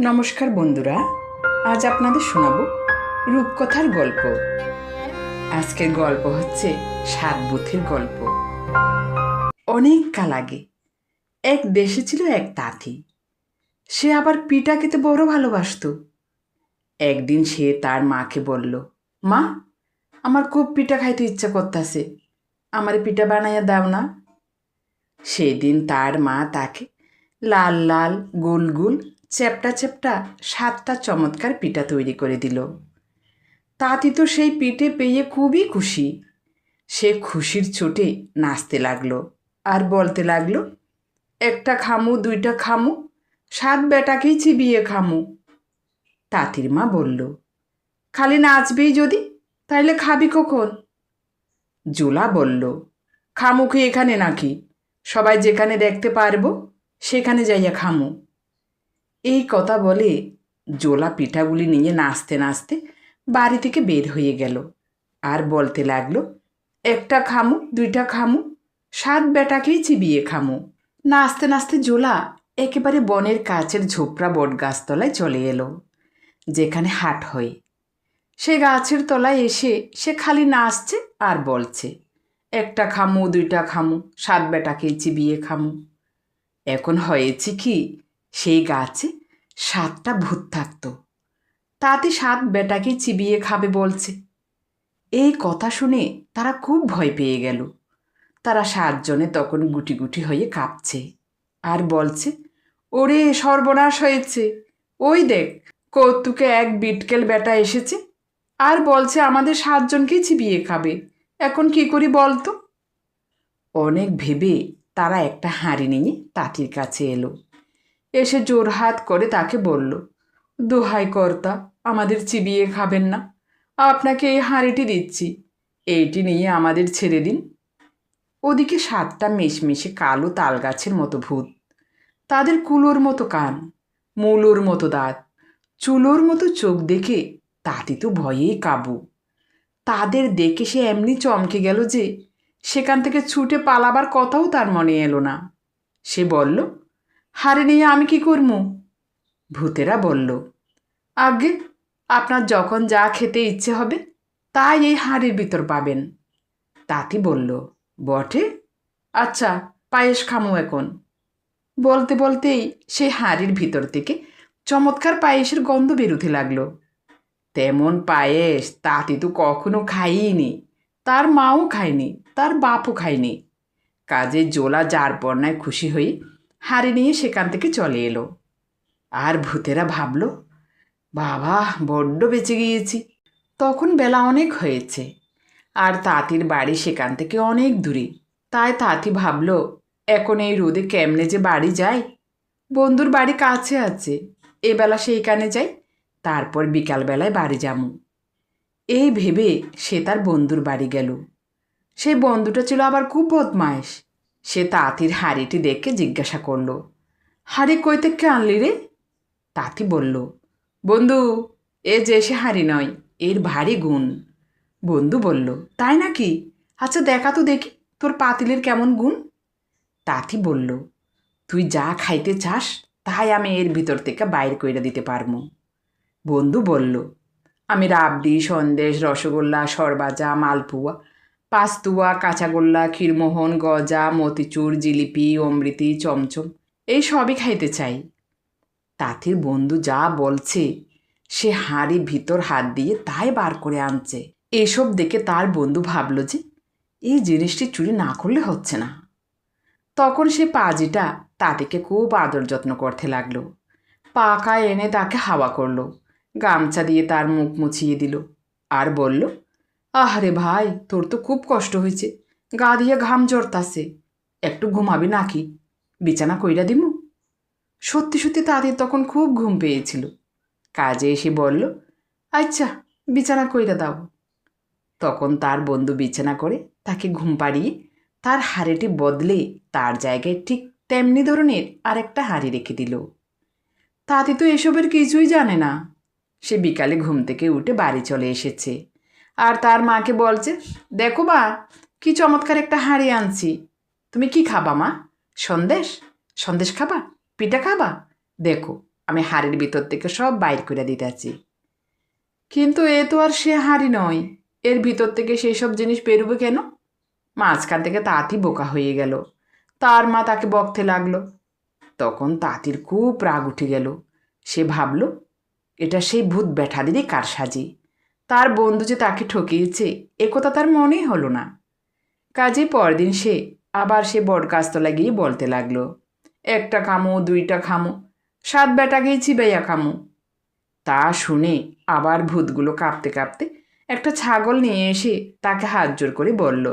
নমস্কার বন্ধুরা, আজ আপনাদের শোনাব রূপকথার গল্প। আজকের গল্প হচ্ছে সাত বুথের গল্প। অনেক কাল আগে এক দেশে ছিল এক তাঁতি। সে আবার পিঠা খেতে বড় ভালোবাসতো। একদিন সে তার মাকে বলল, মা, আমার খুব পিঠা খাইতে ইচ্ছা করতেছে। আমার পিঠা বানাইয়া দাও না। সেদিন তার মা তাকে লাল লাল, গোল গোল চ্যাপটা চ্যাপটা সাতটা চমৎকার পিঠা তৈরি করে দিল। তাঁতি তো সেই পিঠে পেয়ে খুবই খুশি। সে খুশির চোটে নাচতে লাগল আর বলতে লাগল, একটা খামু, দুইটা খামু, সাত বেটাকেই চিবিয়ে খামু। তাঁতির মা বলল, খালি নাচবেই যদি, তাইলে খাবি কখন? জোলা বলল খামুখে এখানে নাকি, সবাই যেখানে দেখতে পারব, সেখানে যাইয়া খামু। এই কথা বলে জোলা পিঠাগুলি নিয়ে নাচতে নাচতে বাড়ি থেকে বের হয়ে গেল। আর বলতে লাগল, একটা খামু, দুইটা খামু, সাত বেটাকেই চিবিয়ে খামু। নাচতে নাচতে জোলা একেবারে বনের কাছের ঝোপড়া বট গাছতলায় চলে এলো, যেখানে হাট হয়। সে গাছের তলায় এসে সে খালি নাচছে আর বলছে, একটা খামু, দুইটা খামু, সাত বেটাকেই চিবিয়ে খামু। এখন হয়েছে কি সেই গাছে সাতটা ভূত থাকতো। তাতে সাত বেটাকে চিবিয়ে খাবে বলছে। এই কথা শুনে তারা খুব ভয় পেয়ে গেল। তারা সাতজনে তখন গুটি গুটি হয়ে কাঁপছে আর বলছে, ওরে, সর্বনাশ হয়েছে। ওই দেখ, কৌতুকে এক বিটকেল বেটা এসেছে আর বলছে আমাদের সাতজনকেই চিবিয়ে খাবে। এখন কি করি বলতো? অনেক ভেবে তারা একটা হাঁড়ি নিয়ে তাঁতির কাছে এলো। এসে জোর হাত করে তাকে বলল, দোহাই কর্তা, আমাদের চিবিয়ে খাবেন না। আপনাকে এই হাঁড়িটি দিচ্ছি। এইটি নিয়ে আমাদের ছেড়ে দিন। ওদিকে সাতটা মেশমেশে কালো তাল গাছের মতো ভূত। তাদের কুলোর মতো কান, মূলোর মতো দাঁত, চুলোর মতো চোখ দেখে তাতে তো ভয়েই কাবু। তাদের দেখে সে এমনি চমকে গেল যে, সেখান থেকে ছুটে পালাবার কথাও তার মনে এলো না। সে বলল হারে নিয়ে আমি কি করব ভূতেরা বলল আগে আপনার যখন যা খেতে ইচ্ছে হবে, তাই এই হাঁড়ির ভিতর পাবেন। তাতি বলল, বটে? আচ্ছা পায়েস খামু এখন। বলতে বলতেই সেই হাঁড়ির ভিতর থেকে চমৎকার পায়েসের গন্ধ বেরোতে লাগল। তেমন পায়েস তাতি তো কখনো খাইনি। তার মাও খায়নি, তার বাপও খায়নি। কাজে জোলা যার বন্যায় খুশি হয়ে হাড়ি নিয়ে সেখান থেকে চলে এলো। আর ভূতেরা ভাবল, বাবা, বড্ড বেঁচে গিয়েছি। তখন বেলা অনেক হয়েছে। আর তাঁতির বাড়ি সেখান থেকে অনেক দূরে। তাই তাঁতি ভাবল, এখন এই রোদে কেমনে যে বাড়ি যায় বন্ধুর বাড়ি কাছে আছে। এবেলা সেইখানে যাই, তারপর বিকালবেলায় বাড়ি যামু। এই ভেবে সে তার বন্ধুর বাড়ি গেল। সেই বন্ধুটা ছিল আবার খুব বদমাইশ সে তাঁতির হাড়িটি দেখে জিজ্ঞাসা করল, হাড়ি কই থেকে আনলি রে? তাঁতি বলল, বন্ধু, এ যে সে হাড়ি নয়, এর ভারী গুণ। বন্ধু বলল, তাই নাকি? আচ্ছা দেখা তো দেখি, তোর পাতিলের কেমন গুণ? তাঁতি বলল, তুই যা খাইতে চাস, তাই আমি এর ভিতর থেকে বাইর কইরা দিতে পারব বন্ধু বলল, আমি রাবড়ি, সন্দেশ, রসগোল্লা, সরবাজা, মালপুয়া পাস্তুয়া, কাঁচাগোল্লা, ক্ষীরমোহন, গজা, মতিচুর, জিলিপি, অমৃতি, চমচম, এই সবই খাইতে চাই। তাঁতির বন্ধু যা বলছে, সে হাঁড়ি ভিতর হাত দিয়ে তাই বার করে আনছে। এসব দেখে তার বন্ধু ভাবল যে, এই জিনিসটি চুরি না করলে হচ্ছে না। তখন সে পাজিটা তাঁতিকে খুব আদর যত্ন করতে লাগল। পাকা এনে তাকে হাওয়া করল, গামছা দিয়ে তার মুখ মুছিয়ে দিল আর বলল আহারে ভাই, তোর তো খুব কষ্ট হয়েছে। গা দিয়ে ঘাম জড়তাছে একটু ঘুমাবি নাকি? বিছানা কইরা দিমু। সত্যি সত্যি তাদের তখন খুব ঘুম পেয়েছিল। কাজে এসে বলল আচ্ছা বিছানা কইরা দাও। তখন তার বন্ধু বিছানা করে তাকে ঘুম পাড়িয়ে তার হাড়িটি বদলে তার জায়গায় ঠিক তেমনি ধরনের আরেকটা হাড়ি রেখে দিল। তাতে তো এসবের কিছুই জানে না। সে বিকালে ঘুম থেকে উঠে বাড়ি চলে এসেছে। আর তার মাকে বলছে, দেখো বা কি চমৎকার একটা হাঁড়ি আনছি। তুমি কি খাবা মা? সন্দেশ? সন্দেশ খাবা? পিঠা খাবা? দেখো, আমি হাড়ির ভিতর থেকে সব বাইর করে দিতেছি কিন্তু এ তো আর সে হাড়ি নয়। এর ভিতর থেকে সেই সব জিনিস বেরোবে কেন? মাঝখান থেকে তাঁতি বোকা হয়ে গেল। তার মা তাকে বকতে লাগল। তখন তাঁতির খুব রাগ উঠে গেল। সে ভাবল, এটা সেই ভূত ব্যাঠাদেরই কারসাজি। তার বন্ধু যে তাকে ঠকিয়েছে একথা তার মনেই হলো না। কাজে পরদিন সে আবার সে বটগাছতলা গিয়ে বলতে লাগল, একটা খামো, দুইটা খামো, সাত বেটা গিয়েছি বেয়া খামো। তা শুনে আবার ভূতগুলো কাঁপতে কাঁপতে একটা ছাগল নিয়ে এসে তাকে হাত জোর করে বলল,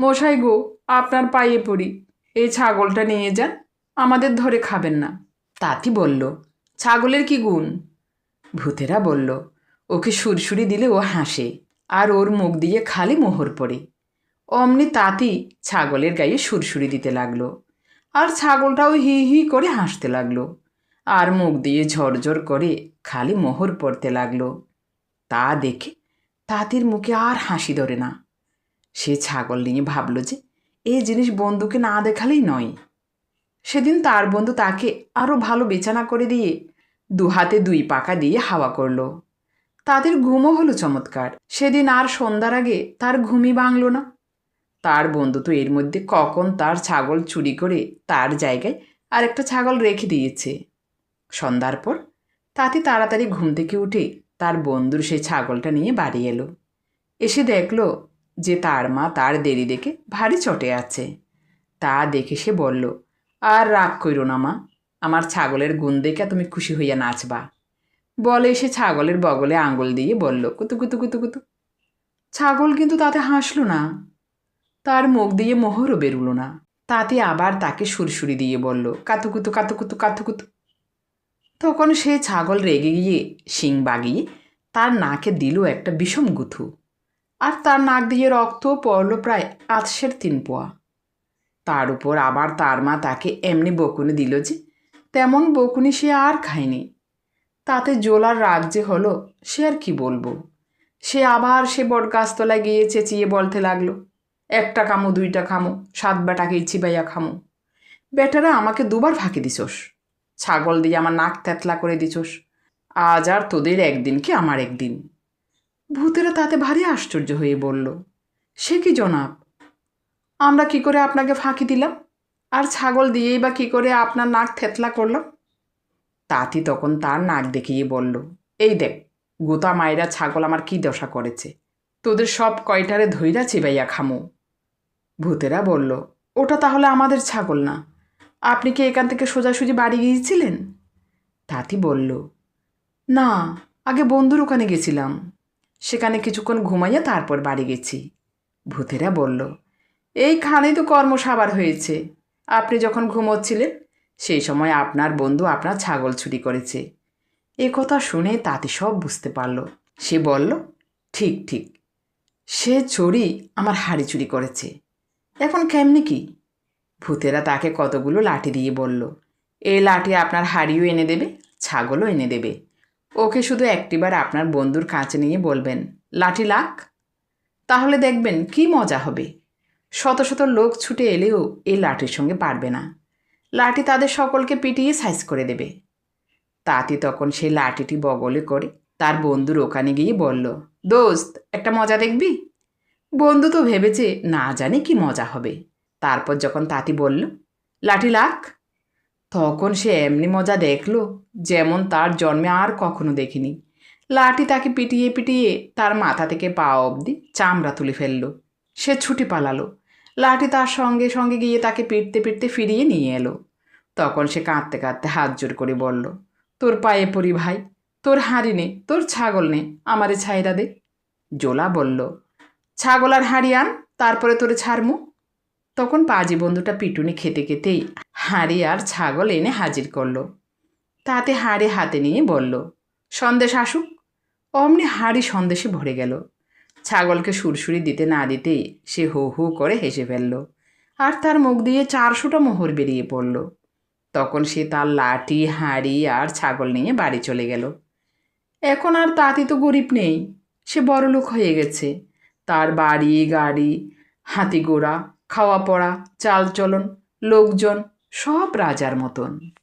মশাই গো, আপনার পায়ে পড়ি, এই ছাগলটা নিয়ে যান, আমাদের ধরে খাবেন না। তাতি বলল, ছাগলের কি গুণ? ভূতেরা বলল ওকে সুরসুরি দিলে ও হাসে, আর ওর মুখ দিয়ে খালি মোহর পড়ে। অমনি তাঁতি ছাগলের গায়ে সুরসুরি দিতে লাগল, আর ছাগলটাও হি হি করে হাসতে লাগল, আর মুখ দিয়ে ঝরঝর করে খালি মোহর পড়তে লাগল। তা দেখে তাঁতির মুখে আর হাসি ধরে না। সে ছাগল নিয়ে ভাবল যে এই জিনিস বন্ধুকে না দেখালেই নয়। সেদিন তার বন্ধু তাকে আরও ভালো বেচানা করে দিয়ে দু হাতে দুই পাকা দিয়ে হাওয়া করল। তাদের ঘুমও হলো চমৎকার। সেদিন আর সন্ধ্যার আগে তার ঘুমই ভাঙল না। তার বন্ধু তো এর মধ্যে কখন তার ছাগল চুরি করে তার জায়গায় আর একটা ছাগল রেখে দিয়েছে। সন্ধ্যার পর তাতে তাড়াতাড়ি ঘুম থেকে উঠে তার বন্ধুর সেই ছাগলটা নিয়ে বাড়ি এলো। এসে দেখল যে তার মা তার দেরি দেখে ভারী চটে আছে। তা দেখে সে বলল, আর রাগ কইরো না মা, আমার ছাগলের গুণ দেখে তুমি খুশি হইয়া নাচবা। বলে সে ছাগলের বগলে আঙ্গুল দিয়ে বলল, কুতু কুতু কুতু কুতু। ছাগল কিন্তু তাতে হাসলো না। তার মুখ দিয়ে মোহরও বেরুলো না। তাতে আবার তাকে সুরসুরি দিয়ে বলল কাতুকুতু কাতুকুতু কাতুকুতু তখন সে ছাগল রেগে গিয়ে শিং বাগিয়ে তার নাকে দিল একটা বিষম গুথু আর তার নাক দিয়ে রক্ত পড়ল প্রায় আটশের তিন পোয়া। তার উপর আবার তার মা তাকে এমনি বকুনি দিল যে, তেমন বকুনি সে আর খায়নি। তাতে জোলার রাগ যে হলো, সে আর কি বলব? সে আবার সে বটগাছতলায় গিয়ে চেঁচিয়ে বলতে লাগল, একটা খামো, দুইটা খামো, সাত বেটাকে ইচ্ছি বাইয়া খামো। বেটারা আমাকে দুবার ফাঁকি দিছোস। ছাগল দিয়ে আমার নাক তেতলা করে দিছোস। আজ আর তোদের একদিন কি আমার একদিন? ভূতেরা তাতে ভারী আশ্চর্য হয়ে বলল, সে কি জনাব? আমরা কি করে আপনাকে ফাঁকি দিলাম? আর ছাগল দিয়েই বা কি করে আপনার নাক থেতলা করলাম? তাঁতি তখন তার নাক দেখিয়ে বলল, এই দেখ, গোতা মায়েরা ছাগল আমার কি দশা করেছে? তোদের সব কয়টারে ধৈরা চিবাইয়া খামো? ভূতেরা বলল, ওটা তাহলে আমাদের ছাগল না। আপনি কি এখান থেকে সোজাসুজি বাড়ি গিয়েছিলেন? তাঁতি বলল, না, আগে বন্ধুর ওখানে গেছিলাম। সেখানে কিছুক্ষণ ঘুমাইয়া তারপর বাড়ি গেছি। ভূতেরা বলল, এইখানেই তো কর্মসাবার হয়েছে। আপনি যখন ঘুমোচ্ছিলেন সেই সময় আপনার বন্ধু আপনার ছাগল চুরি করেছে। এ কথা শুনে তাতে সব বুঝতে পারল। সে বলল, ঠিক ঠিক। সে চুরি আমার হাড়ি চুরি করেছে। এখন কেমনি কি? ভূতেরা তাকে কতগুলো লাঠি দিয়ে বলল এই লাঠি আপনার হাড়িও এনে দেবে, ছাগলও এনে দেবে। ওকে শুধু একটিবার আপনার বন্ধুর কাছে নিয়ে বলবেন, লাঠি লাখ। তাহলে দেখবেন কি মজা হবে। শত শত লোক ছুটে এলেও এই লাঠির সঙ্গে পারবে না। লাঠি তাদের সকলকে পিটিয়ে সাইজ করে দেবে। তাঁতি তখন সেই লাঠিটি বগলে করে তার বন্ধুর ওখানে গিয়ে বলল, দোস্ত, একটা মজা দেখবি? বন্ধু তো ভেবেছে না জানি কি মজা হবে। তারপর যখন তাঁতি বলল, লাঠি লাখ? তখন সে এমনি মজা দেখল যেমন তার জন্মে আর কখনো দেখিনি। লাঠি তাকে পিটিয়ে পিটিয়ে তার মাথা থেকে পা অবধি চামড়া তুলে ফেলল। সে ছুটি পালালো। লাঠি তার সঙ্গে সঙ্গে গিয়ে তাকে পিটতে পিটতে ফিরিয়ে নিয়ে এলো। তখন সে কাঁদতে কাঁদতে হাত জোর করে বলল, তোর পায়ে পড়ি ভাই, তোর হাঁড়ি নে, তোর ছাগল নে, আমারে ছাইরা দে। জোলা বলল, ছাগল আর হাঁড়ি আন, তারপরে তোরে ছাড়মু। তখন পাজি বন্ধুটা পিটুনি খেতে খেতেই হাঁড়ি আর ছাগল এনে হাজির করল। তাতে হাঁড়ি হাতে নিয়ে বলল, সন্দেশ আসুক। অমনি হাঁড়ি সন্দেশে ভরে গেল। ছাগলকে সুরসুরি দিতে না দিতেই সে হু হু করে হেসে ফেলল আর তার মুখ দিয়ে চারশোটা মোহর বেরিয়ে পড়ল। তখন সে তার লাঠি, হাঁড়ি আর ছাগল নিয়ে বাড়ি চলে গেল। এখন আর তাঁতি তো গরিব নেই, সে বড়লোক হয়ে গেছে। তার বাড়ি, গাড়ি, হাতি ঘোড়া, খাওয়া পড়া চালচলন লোকজন সব রাজার মতন।